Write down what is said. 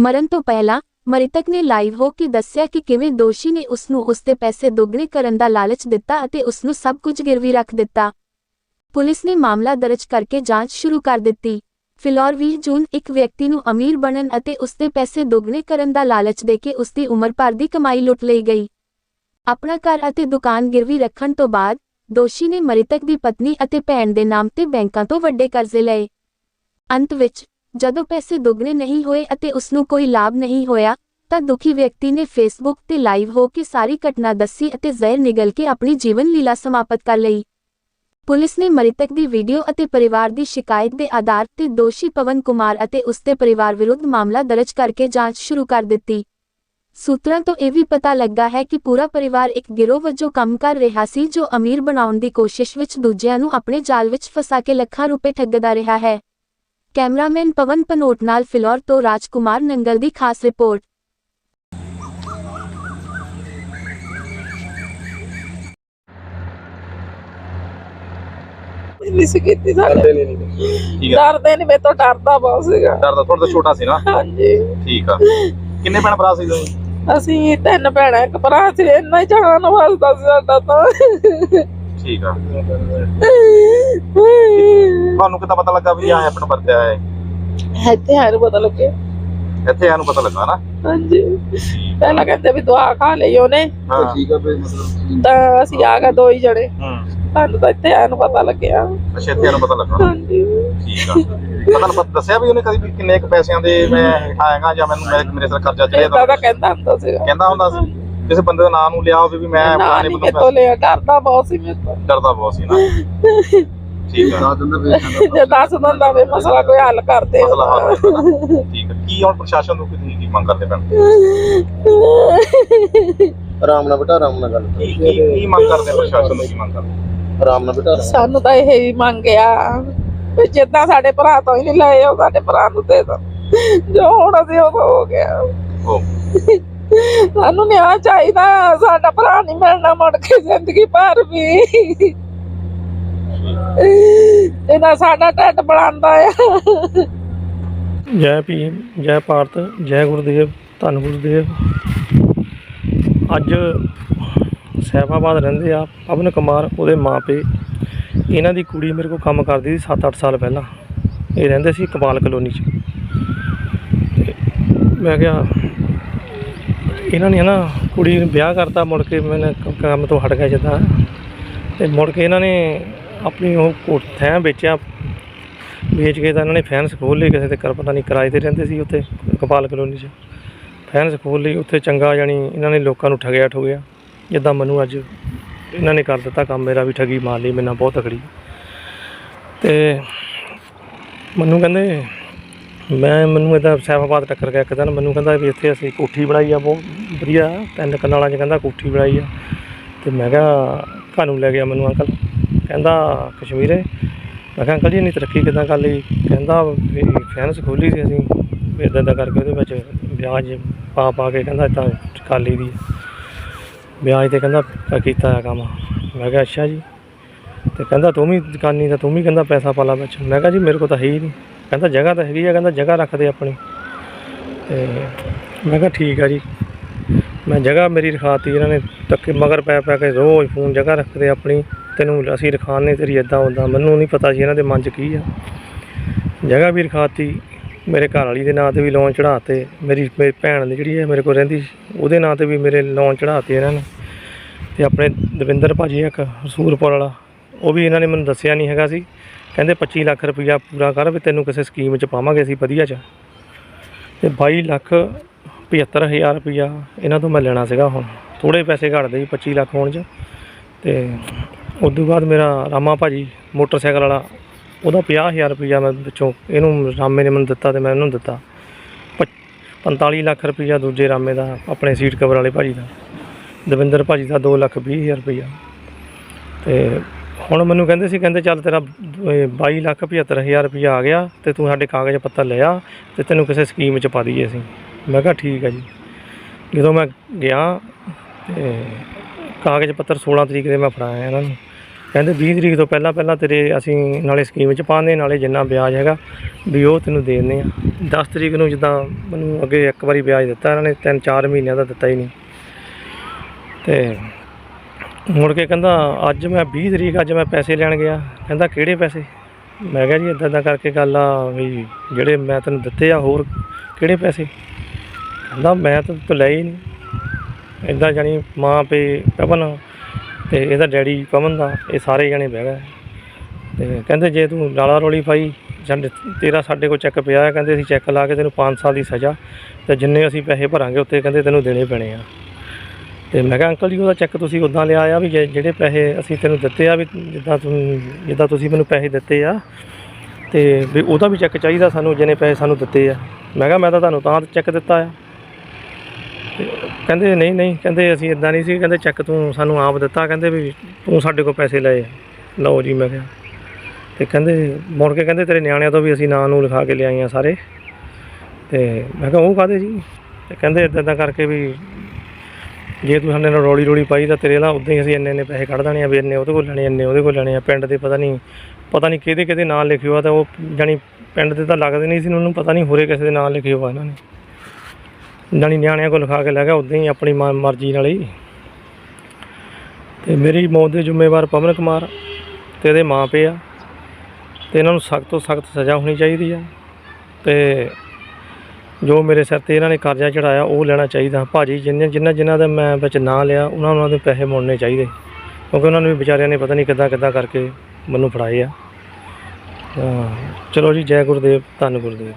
ਮਰਨ ਤੋਂ ਪਹਿਲਾਂ ਮ੍ਰਿਤਕ ਨੇ ਲਾਈਵ ਹੋ ਕੇ ਦੱਸਿਆ ਕਿ ਕਿਵੇਂ ਦੋਸ਼ੀ ਨੇ ਉਸ ਨੂੰ ਉਸ ਦੇ ਪੈਸੇ ਦੁੱਗਣੇ ਕਰਨ ਦਾ ਲਾਲਚ ਦਿੱਤਾ ਅਤੇ ਉਸ ਨੂੰ ਸਭ ਕੁਝ ਗਿਰਵੀ ਰੱਖ ਦਿੱਤਾ। ਪੁਲਿਸ ਨੇ ਮਾਮਲਾ ਦਰਜ ਕਰਕੇ ਜਾਂਚ ਸ਼ੁਰੂ ਕਰ ਦਿੱਤੀ। ਫਿਲੌਰ 20 ਜੂਨ ਇੱਕ ਵਿਅਕਤੀ ਨੂੰ ਅਮੀਰ ਬਣਨ ਅਤੇ ਉਸ ਦੇ ਪੈਸੇ ਦੁੱਗਣੇ ਕਰਨ ਦਾ ਲਾਲਚ ਦੇ ਕੇ ਉਸ ਦੀ ਉਮਰ ਭਰ ਦੀ ਕਮਾਈ ਲੁੱਟ ਲਈ ਗਈ। ਆਪਣਾ ਘਰ ਅਤੇ ਦੁਕਾਨ ਗਿਰਵੀ ਰੱਖਣ ਤੋਂ ਬਾਅਦ ਦੋਸ਼ੀ ਨੇ ਮ੍ਰਿਤਕ ਦੀ ਪਤਨੀ ਅਤੇ ਭੈਣ ਦੇ ਨਾਮ ਤੇ ਬੈਂਕਾਂ ਤੋਂ ਵੱਡੇ ਕਰਜ਼ੇ ਲਏ। ਅੰਤ ਵਿੱਚ ਜਦੋਂ ਪੈਸੇ ਦੁੱਗਣੇ ਨਹੀਂ ਹੋਏ ਅਤੇ ਉਸ ਨੂੰ ਕੋਈ ਲਾਭ ਨਹੀਂ ਹੋਇਆ, ਤਾਂ ਦੁਖੀ ਵਿਅਕਤੀ ਨੇ ਫੇਸਬੁੱਕ ਤੇ ਲਾਈਵ ਹੋ ਕੇ ਸਾਰੀ ਘਟਨਾ ਦੱਸੀ ਅਤੇ ਜ਼ਹਿਰ ਨਿਗਲ ਕੇ ਆਪਣੀ ਜੀਵਨ ਲੀਲਾ ਸਮਾਪਤ ਕਰ ਲਈ। ਪੁਲਿਸ ਨੇ ਮ੍ਰਿਤਕ ਦੀ ਵੀਡੀਓ ਅਤੇ ਪਰਿਵਾਰ ਦੀ ਸ਼ਿਕਾਇਤ ਦੇ ਆਧਾਰ ਤੇ ਦੋਸ਼ੀ ਪਵਨ ਕੁਮਾਰ ਅਤੇ ਉਸ ਦੇ ਪਰਿਵਾਰ ਵਿਰੁੱਧ ਮਾਮਲਾ ਦਰਜ ਕਰਕੇ ਜਾਂਚ ਸ਼ੁਰੂ ਕਰ ਦਿੱਤੀ। ਸੂਤਰਾਂ ਤੋਂ ਇਹ ਵੀ ਪਤਾ ਲੱਗਾ ਹੈ ਕਿ ਪੂਰਾ ਪਰਿਵਾਰ ਇੱਕ ਗਿਰੋਹ ਵਜੋਂ ਕੰਮ ਕਰ ਰਿਹਾ ਸੀ ਜੋ ਅਮੀਰ ਬਣਾਉਣ ਦੀ ਕੋਸ਼ਿਸ਼ ਵਿੱਚ ਦੂਜਿਆਂ ਨੂੰ ਆਪਣੇ ਜਾਲ ਵਿੱਚ ਫਸਾ ਕੇ ਲੱਖਾਂ ਰੁਪਏ ਠੱਗਦਾ ਰਿਹਾ ਹੈ। ਕੈਮਰਾਮੈਨ ਪਵਨ ਪਨੋਟ ਨਾਲ ਫਿਲੌਰ ਤੋਂ ਰਾਜਕੁਮਾਰ ਨੰਗਲ ਦੀ ਖਾਸ ਰਿਪੋਰਟ। ਨਹੀਂ ਸੀ ਕੀਤੀ ਸਾਡੇ ਕਰਦੇ ਨਹੀਂ ਨਹੀਂ ਠੀਕ ਆ। ਡਰਦੇ ਨਹੀਂ ਮੇਰੇ ਤੋਂ ਡਰਦਾ ਬਹੁਤ ਸੀਗਾ। ਡਰਦਾ ਥੋੜਾ ਜਿਹਾ ਛੋਟਾ ਸੀ ਨਾ? ਹਾਂਜੀ। ਠੀਕ ਆ। ਕਿੰਨੇ ਭੈਣ ਭਰਾ ਸੀ ਤੁਸੀਂ? ਅਸੀਂ ਤਿੰਨ ਭੈਣਾਂ ਇੱਕ ਭਰਾ ਸੀ ਇੰਨਾ ਹੀ ਵਾਸਤਾ ਸੀ ਸਾਡਾ ਤਾਂ। ਠੀਕ ਆ। ਤੁਹਾਨੂੰ ਕਿੱਦਾਂ ਪਤਾ ਲੱਗਾ ਵੀ ਆਹ ਆਪਣਾ ਵਰਤਿਆ ਹੈ? ਇੱਥੇ ਹਾਰ ਬਦਲ ਕੇ ਇੱਥੇ ਆਨੂੰ ਪਤਾ ਲੱਗਾ ਨਾ? ਹਾਂਜੀ। ਪਹਿਲਾਂ ਕਹਿੰਦੇ ਵੀ ਦਵਾ ਖਾ ਲਈ ਉਹਨੇ। ਹਾਂ। ਠੀਕ ਆ ਫੇ ਮਤਲਬ ਤਾਂ ਅਸੀਂ ਆ ਗਏ ਦੋ ਹੀ ਜਣੇ। ਹੂੰ। ਸਾਨੂੰ ਤਾਂ ਇੱਥੇ ਆਇਆ ਨੂੰ ਪਤਾ ਲੱਗਿਆ। ਅੱਛਾ ਇੱਥੇ ਆਨੂੰ ਪਤਾ ਲੱਗਾ। ਹਾਂਜੀ। ਠੀਕ ਆ। ਪਤਾ ਲੱਗਾ ਦੱਸਿਆ ਵੀ ਉਹਨੇ ਕਦੀ ਵੀ ਕਿੰਨੇ ਕੁ ਪੈਸਿਆਂ ਦੇ ਮੈਂ ਆਏਗਾ ਜਾਂ ਮੈਨੂੰ ਮੇਰੇ ਸਿਰ ਕਰਜ਼ਾ ਚੜਿਆ ਦਾ ਕਹਿੰਦਾ ਹੁੰਦਾ ਸੀਗਾ। ਕਹਿੰਦਾ ਹੁੰਦਾ ਸੀ। ਕਿਸੇ ਬੰਦੇ ਦਾ ਨਾਮ ਨੂੰ ਲਿਆ ਹੋਵੇ ਵੀ ਮੈਂ ਨਾ ਫਲਾਣੇ ਨਹੀਂ ਬੰਦੇ ਮੇਤੋਂ ਲਿਆ ਡਰਦਾ ਬਹੁਤ ਸੀ ਮੇਰੇ ਤੋਂ ਡਰਦਾ ਬਹੁਤ ਸੀ ਨਾ। ਠੀਕ ਆ। ਦਿੰਦਾ ਜੇ ਦੱਸ ਦਿੰਦਾ ਵੀ ਮਸਲਾ ਕੋਈ ਹੱਲ ਕਰਦੇ ਮਸਲਾ ਹੱਲ ਹੋ। ਠੀਕ ਆ। ਕੀ ਹੁਣ ਪ੍ਰਸ਼ਾਸਨ ਨੂੰ ਕੀ ਕੀ ਮੰਗ ਕਰਦੇ ਪੈਣ ਆਰਾਮ ਨਾਲ ਬੇਟਾ ਆਰਾਮ ਨਾਲ ਗੱਲ ਕਰੋ। ਕੀ ਕੀ ਕੀ ਮੰਗ ਕਰਦੇ ਪ੍ਰਸ਼ਾਸਨ ਨੂੰ ਕੀ ਮੰਗ ਕਰਦੇ ਆਰਾਮ ਨਾਲ ਬੇਟਾ ਆਰਾਮ। ਸਾਨੂੰ ਤਾਂ ਇਹ ਹੀ ਮੰਗਿਆ ਵੀ ਜਿੱਦਾਂ ਸਾਡੇ ਭਰਾ ਤੋਂ ਹੀ ਨਹੀਂ ਲਏ ਉਹ ਸਾਡੇ ਭਰਾ ਨੂੰ ਦੇ ਦੋ। ਜੋ ਹੁਣ ਅਸੀਂ ਉਹ ਹੋ ਗਿਆ। ਉਹ ਸਾਨੂੰ ਨਿਆਂ ਚਾਹੀਦਾ, ਸਾਡਾ ਭਰਾ ਨਹੀਂ ਮਿਲਣਾ ਮੁੜ ਕੇ ਜ਼ਿੰਦਗੀ ਭਰ ਵੀ। ਇਹਦਾ ਸਾਡਾ ਢਿੱਡ ਬਣਾਉਂਦਾ ਆ। ਜੈ ਭੀਮ, ਜੈ ਭਾਰਤ, ਜੈ ਗੁਰਦੇਵ, ਧੰਨ ਗੁਰਦੇਵ। ਅੱਜ ਸੈਫਾਬਾਦ ਰਹਿੰਦੇ ਆ ਪਵਨ ਕੁਮਾਰ, ਉਹਦੇ ਮਾਪੇ ਇਹਨਾਂ ਦੀ ਕੁੜੀ ਮੇਰੇ ਕੋਲ ਕੰਮ ਕਰਦੀ ਸੀ 7-8 ਸਾਲ ਪਹਿਲਾਂ। ਇਹ ਰਹਿੰਦੇ ਸੀ ਕਮਾਲ ਕਲੋਨੀ 'ਚ। ਮੈਂ ਕਿਹਾ ਇਹਨਾਂ ਨੇ ਨਾ ਕੁੜੀ ਨੂੰ ਵਿਆਹ ਕਰਤਾ, ਮੁੜ ਕੇ ਮੈਨੇ ਕੰਮ ਤੋਂ ਹਟ ਗਿਆ ਜਿੱਦਾਂ। ਤੇ ਮੁੜ ਕੇ ਇਹਨਾਂ ਨੇ ਆਪਣੀ ਉਹ ਕੋਠ ਥੈਂ ਵੇਚਿਆ। ਵੇਚ ਕੇ ਤਾਂ ਇਹਨਾਂ ਨੇ ਫੈਨਸ ਖੋਲ ਲਈ ਕਿਸੇ ਤੇ ਕਰ ਪਤਾ ਨਹੀਂ ਕਿਰਾਏ ਤੇ ਰਹਿੰਦੇ ਸੀ ਉੱਥੇ ਕਪਾਲ ਕਲੋਨੀ 'ਚ। ਫੈਨਸ ਖੋਲ ਲਈ ਉੱਥੇ ਚੰਗਾ ਜਾਣੀ ਇਹਨਾਂ ਨੇ ਲੋਕਾਂ ਨੂੰ ਠਗਿਆ ਠੁਗਿਆ। ਜਿੱਦਾਂ ਮੈਨੂੰ ਅੱਜ ਇਹਨਾਂ ਨੇ ਕਰ ਦਿੱਤਾ ਕੰਮ, ਮੇਰਾ ਵੀ ਠਗੀ ਮਾਰ ਲਈ ਮੈਨਾਂ ਬਹੁਤ ਤਕੜੀ। ਤੇ ਮੈਨੂੰ ਕਹਿੰਦੇ ਮੈਂ, ਮੈਨੂੰ ਇਹਦਾ ਸੈਫਾਬਾਦ ਟੱਕਰ ਗਿਆ ਇੱਕ ਦਿਨ, ਮੈਨੂੰ ਕਹਿੰਦਾ ਵੀ ਇੱਥੇ ਅਸੀਂ ਕੋਠੀ ਬਣਾਈ ਆ, ਬਹੁਤ ਵਧੀਆ, ਤਿੰਨ ਕਨਾਲਾਂ 'ਚ ਕਹਿੰਦਾ ਕੋਠੀ ਬਣਾਈ ਆ। ਤੇ ਮੈਂ ਕਿਹਾ, ਘਰ ਨੂੰ ਲੈ ਗਿਆ ਮੈਨੂੰ ਅੰਕਲ। ਕਹਿੰਦਾ, ਕਸ਼ਮੀਰੇ? ਮੈਂ ਕਿਹਾ, ਅੰਕਲ ਜੀ, ਇੰਨੀ ਤਰੱਕੀ ਕਿੱਦਾਂ ਕਰ ਲਈ? ਕਹਿੰਦਾ, ਵੀ ਫੈਨਸ ਖੋਲੀ ਸੀ ਅਸੀਂ, ਵੀ ਇੱਦਾਂ ਇੱਦਾਂ ਕਰਕੇ ਉਹਦੇ ਵਿੱਚ ਵਿਆਜ ਪਾ ਪਾ ਕੇ ਕਹਿੰਦਾ ਇਦਾਂ ਕਰ ਲਈ ਦੀ ਵਿਆਜ ਤੇ ਕਹਿੰਦਾ ਕੀਤਾ ਆ ਕੰਮ। ਮੈਂ ਕਿਹਾ, ਅੱਛਾ ਜੀ। ਤੇ ਕਹਿੰਦਾ, ਤੂੰ ਵੀ ਦੁਕਾਨੀ ਤਾਂ ਤੂੰ ਵੀ ਕਹਿੰਦਾ ਪੈਸਾ ਪਾ ਲਾ ਵਿੱਚ। ਮੈਂ ਕਿਹਾ, ਜੀ, ਮੇਰੇ ਕੋਲ ਤਾਂ ਹੈ ਹੀ ਨਹੀਂ। ਕਹਿੰਦਾ ਜਗ੍ਹਾ ਤਾਂ ਹੈਗੀ ਆ ਕਹਿੰਦਾ ਜਗ੍ਹਾ ਰੱਖ ਦੇ ਆਪਣੀ। ਤੇ ਮੈਂ ਕਿਹਾ ਠੀਕ ਆ ਜੀ। ਮੈਂ ਜਗ੍ਹਾ ਮੇਰੀ ਰਖਾਤੀ ਇਹਨਾਂ ਨੇ ਧੱਕੇ ਮਗਰ ਪੈ ਪੈ ਕੇ ਰੋਜ਼ ਫੋਨ ਜਗ੍ਹਾ ਰੱਖਦੇ ਆਪਣੀ ਤੈਨੂੰ ਅਸੀਂ ਰਖਾਣੇ ਤੇਰੀ ਇਦਾਂ ਹੁੰਦਾ ਮੈਨੂੰ ਨਹੀਂ ਪਤਾ ਸੀ ਇਹਨਾਂ ਦੇ ਮਨ 'ਚ ਕੀ ਆ। ਜਗ੍ਹਾ ਵੀ ਰਖਾਤੀ ਮੇਰੇ ਘਰ ਵਾਲੀ ਦੇ ਨਾਂ ਤੇ ਵੀ ਲੋਨ ਚੜਾਤੇ ਮੇਰੀ ਮੇਰੀ ਭੈਣ ਦੀ ਜਿਹੜੀ ਹੈ ਮੇਰੇ ਕੋਲ ਰਹਿੰਦੀ ਸੀ, ਉਹਦੇ ਨਾਂ ਤੇ ਵੀ ਮੇਰੇ ਲੋਨ ਚੜਾਤੇ ਇਹਨਾਂ ਨੇ। ਤੇ ਆਪਣੇ ਦਵਿੰਦਰ ਭਾਜੀ ਇੱਕ ਰਸੂਲਪੁਰ ਵਾਲਾ ਉਹ ਵੀ ਇਹਨਾਂ ਨੇ ਮੈਨੂੰ ਦੱਸਿਆ ਨਹੀਂ ਹੈਗਾ ਸੀ। ਕਹਿੰਦੇ 25 ਲੱਖ ਰੁਪਈਆ ਪੂਰਾ ਕਰ ਵੀ ਤੈਨੂੰ ਕਿਸੇ ਸਕੀਮ 'ਚ ਪਾਵਾਂਗੇ ਅਸੀਂ ਵਧੀਆ 'ਚ। ਤੇ 22 ਲੱਖ 75000 ਰੁਪਈਆ ਇਹਨਾਂ ਤੋਂ ਮੈਂ ਲੈਣਾ ਸੀਗਾ ਹੁਣ। ਥੋੜੇ ਪੈਸੇ ਘੱਟਦੇ ਜੀ 25 ਲੱਖ ਹੋਣ 'ਚ। ਤੇ ਉਸ ਤੋਂ ਬਾਅਦ ਮੇਰਾ ਰਾਮਾ ਭਾਜੀ ਮੋਟਰਸਾਈਕਲ ਵਾਲਾ, ਉਹਦਾ 50000 ਰੁਪਈਆ ਮੈਂ ਵਿੱਚੋਂ ਇਹਨੂੰ ਰਾਮੇ ਨੇ ਮੈਨੂੰ ਦਿੱਤਾ ਤੇ ਮੈਂ ਇਹਨੂੰ ਦਿੱਤਾ। ਪੱਚ- 45 ਲੱਖ ਰੁਪਈਆ ਦੂਜੇ ਰਾਮੇ ਦਾ, ਆਪਣੇ ਸੀਟ ਕਵਰ ਵਾਲੇ ਭਾਜੀ ਦਾ। ਦਵਿੰਦਰ ਭਾਜੀ ਦਾ 2 ਲੱਖ 20 ਹਜ਼ਾਰ ਰੁਪਈਆ। ਤੇ ਹੁਣ ਮੈਨੂੰ ਕਹਿੰਦੇ ਸੀ, ਕਹਿੰਦੇ ਚੱਲ ਤੇਰਾ, ਇਹ 22 ਲੱਖ 75 ਹਜ਼ਾਰ ਰੁਪਈਆ ਆ ਗਿਆ ਤੇ ਤੂੰ ਸਾਡੇ ਕਾਗਜ਼ ਪੱਤਰ ਲਿਆ ਤੇ ਤੈਨੂੰ ਕਿਸੇ ਸਕੀਮ 'ਚ ਪਾ ਦਈਏ ਅਸੀਂ। ਮੈਂ ਕਿਹਾ ਠੀਕ ਹੈ ਜੀ। ਜਦੋਂ ਮੈਂ ਗਿਆ ਤੇ ਕਾਗਜ਼ ਪੱਤਰ 16 ਤਰੀਕ ਦੇ ਮੈਂ ਫੜਾਇਆ ਇਹਨਾਂ ਨੂੰ। ਕਹਿੰਦੇ 20 ਤਰੀਕ ਤੋਂ ਪਹਿਲਾਂ ਪਹਿਲਾਂ ਤੇਰੇ ਅਸੀਂ ਨਾਲੇ ਸਕੀਮ 'ਚ ਪਾਉਂਦੇ, ਨਾਲੇ ਜਿੰਨਾ ਵਿਆਜ ਹੈਗਾ ਵੀ ਉਹ ਤੈਨੂੰ ਦੇ ਦਿੰਦੇ ਆ। 10 ਤਰੀਕ ਨੂੰ ਜਿੱਦਾਂ ਮੈਨੂੰ ਅੱਗੇ ਇੱਕ ਵਾਰੀ ਵਿਆਜ ਦਿੱਤਾ ਇਹਨਾਂ ਨੇ 3-4 ਮਹੀਨਿਆਂ ਦਾ ਦਿੱਤਾ ਹੀ ਨਹੀਂ। ਤੇ ਮੁੜ ਕੇ ਕਹਿੰਦਾ, ਅੱਜ ਮੈਂ 20 ਤਰੀਕ, ਅੱਜ ਮੈਂ ਪੈਸੇ ਲੈਣ ਗਿਆ। ਕਹਿੰਦਾ, ਕਿਹੜੇ ਪੈਸੇ? ਮੈਂ ਕਿਹਾ ਜੀ ਇਦਾਂ ਇਦਾਂ ਕਰਕੇ ਗੱਲ ਆ ਵੀ ਜਿਹੜੇ ਮੈਂ ਤੈਨੂੰ ਦਿੱਤੇ ਆ, ਹੋਰ ਕਿਹੜੇ ਪੈਸੇ? ਕਹਿੰਦਾ, ਮੈਂ ਤਾਂ ਤੋਂ ਲਏ ਹੀ ਨਹੀਂ। ਇਦਾਂ ਜਾਣੀ ਮਾਂ ਪੇ ਪਵਨ ਤੇ ਇਹਦਾ ਡੈਡੀ ਪਵਨ ਦਾ, ਇਹ ਸਾਰੇ ਜਾਣੇ ਬਹਿ ਗਏ। ਤੇ ਕਹਿੰਦੇ, ਜੇ ਤੂੰ ਲਾਲਾ ਰੋਲੀ ਪਾਈ ਜਾਂ ਤੇਰਾ ਸਾਡੇ ਕੋਲ ਚੈੱਕ ਪਿਆ ਕਹਿੰਦੇ, ਅਸੀਂ ਚੈੱਕ ਲਾ ਕੇ ਤੈਨੂੰ 5 ਸਾਲ ਦੀ ਸਜ਼ਾ ਤੇ ਜਿੰਨੇ ਅਸੀਂ ਪੈਸੇ ਭਰਾਂਗੇ, ਉੱਤੇ ਕਹਿੰਦੇ ਤੈਨੂੰ ਦੇਣੇ ਪੈਣੇ ਆ। ਤੇ ਮੈਂ ਕਿਹਾ, ਅੰਕਲ ਜੀ, ਉਹਦਾ ਚੈੱਕ ਤੁਸੀਂ ਉਦਾਂ ਲਿਆ ਆ ਵੀ ਜੇ- ਜਿਹੜੇ ਪੈਸੇ ਅਸੀਂ ਤੈਨੂੰ ਦਿੱਤੇ ਆ ਵੀ ਜਿੱਦਾਂ ਤੂੰ ਜਿੱਦਾਂ ਤੁਸੀਂ ਮੈਨੂੰ ਪੈਸੇ ਦਿੱਤੇ ਆ, ਤੇ ਵੀ ਉਹਦਾ ਵੀ ਚੈੱਕ ਚਾਹੀਦਾ ਸਾਨੂੰ ਜਿੰਨੇ ਪੈਸੇ ਸਾਨੂੰ ਦਿੱਤੇ ਆ। ਮੈਂ ਕਿਹਾ, ਮੈਂ ਤਾਂ ਤੁਹਾਨੂੰ ਤਾਂ ਚੈੱਕ ਦਿੱਤਾ ਆ। ਤੇ ਕਹਿੰਦੇ, ਨਹੀਂ ਨਹੀਂ। ਕਹਿੰਦੇ, ਅਸੀਂ ਇਦਾਂ ਨਹੀਂ ਸੀ। ਕਹਿੰਦੇ ਚੈੱਕ ਤੂੰ ਸਾਨੂੰ ਆਪ ਦਿੱਤਾ। ਕਹਿੰਦੇ, ਵੀ ਤੂੰ ਸਾਡੇ ਕੋਲ ਪੈਸੇ ਲਏ ਆ। ਲਓ ਜੀ, ਮੈਂ ਕਿਹਾ। ਤੇ ਕਹਿੰਦੇ, ਮੁੜ ਕੇ ਕਹਿੰਦੇ, ਤੇਰੇ ਨਿਆਣਿਆਂ ਤੋਂ ਵੀ ਅਸੀਂ ਨਾਂ ਨੂੰ ਲਿਖਾ ਕੇ ਲਿਆਏ ਆ ਸਾਰੇ। ਤੇ ਮੈਂ ਕਿਹਾ, ਉਹ ਕਾਹਦੇ ਜੀ? ਤੇ ਕਹਿੰਦੇ ਇਦਾਂ ਇਦਾਂ ਕਰਕੇ ਵੀ ਜੇ ਤੂੰ ਸਾਡੇ ਨਾਲ ਰੋਲੀ ਰੋਲੀ ਪਾਈ ਤਾਂ ਤੇਰੇ ਨਾਲ ਉਦਾਂ ਹੀ ਅਸੀਂ ਇੰਨੇ ਇੰਨੇ ਪੈਸੇ ਕੱਢ ਦੇਣੇ ਆ ਵੀ ਇੰਨੇ ਉਹਦੇ ਕੋਲ ਲੈਣੇ, ਇੰਨੇ ਉਹਦੇ ਕੋਲ ਲੈਣੇ ਆ, ਪਿੰਡ ਦੇ ਪਤਾ ਨਹੀਂ ਪਤਾ ਨਹੀਂ ਕਿਹਦੇ ਕਿਹਦੇ ਨਾਂ ਲਿਖੇ ਆ ਤਾਂ ਉਹ ਜਾਣੀ ਪਿੰਡ ਦੇ ਤਾਂ ਲੱਗਦੇ ਨਹੀਂ ਸੀ ਉਹਨੂੰ, ਪਤਾ ਨਹੀਂ ਹੋਰੇ ਕਿਸੇ ਦੇ ਨਾਂ ਲਿਖੇ ਆ ਇਹਨਾਂ ਨੇ। ਜਾਣੀ ਨਿਆਣਿਆਂ ਕੋਲ ਲਿਖਾ ਕੇ ਲੈ ਗਿਆ, ਉਦਾਂ ਹੀ ਆਪਣੀ ਮ- ਮਰਜ਼ੀ ਨਾਲ ਹੀ। ਤੇ ਮੇਰੀ ਮੌਤ ਦੇ ਜ਼ਿੰਮੇਵਾਰ ਪਵਨ ਕੁਮਾਰ ਤੇ ਇਹਦੇ ਮਾਂ ਪਿਓ ਆ। ਤੇ ਇਹਨਾਂ ਨੂੰ ਸਖਤ ਤੋਂ ਸਖਤ ਸਜ਼ਾ ਹੋਣੀ ਚਾਹੀਦੀ ਆ। ਤੇ ਜੋ ਮੇਰੇ ਸਿਰ ਤੇ ਇਹਨਾਂ ਨੇ ਕਰਜ਼ਾ ਚੜਾਇਆ ਉਹ ਲੈਣਾ ਚਾਹੀਦਾ। ਭਾਜੀ, ਜਿੰਨੇ ਜਿੰਨਾ ਜਿਨ੍ਹਾਂ ਦਾ ਮੈਂ ਵਿੱਚ ਨਾਂ ਲਿਆ, ਉਹਨਾਂ ਉਹਨਾਂ ਦੇ ਪੈਸੇ ਮੁੜਨੇ ਚਾਹੀਦੇ। ਕਿਉਂਕਿ ਉਹਨਾਂ ਨੂੰ ਵੀ ਵਿਚਾਰਿਆਂ ਨੇ ਪਤਾ ਨਹੀਂ ਕਿੱਦਾਂ ਕਿੱਦਾਂ ਕਰਕੇ ਮੈਨੂੰ ਫੜਾਏ ਆ। ਚਲੋ ਜੀ, ਜੈ ਗੁਰਦੇਵ, ਧੰਨ ਗੁਰਦੇਵ।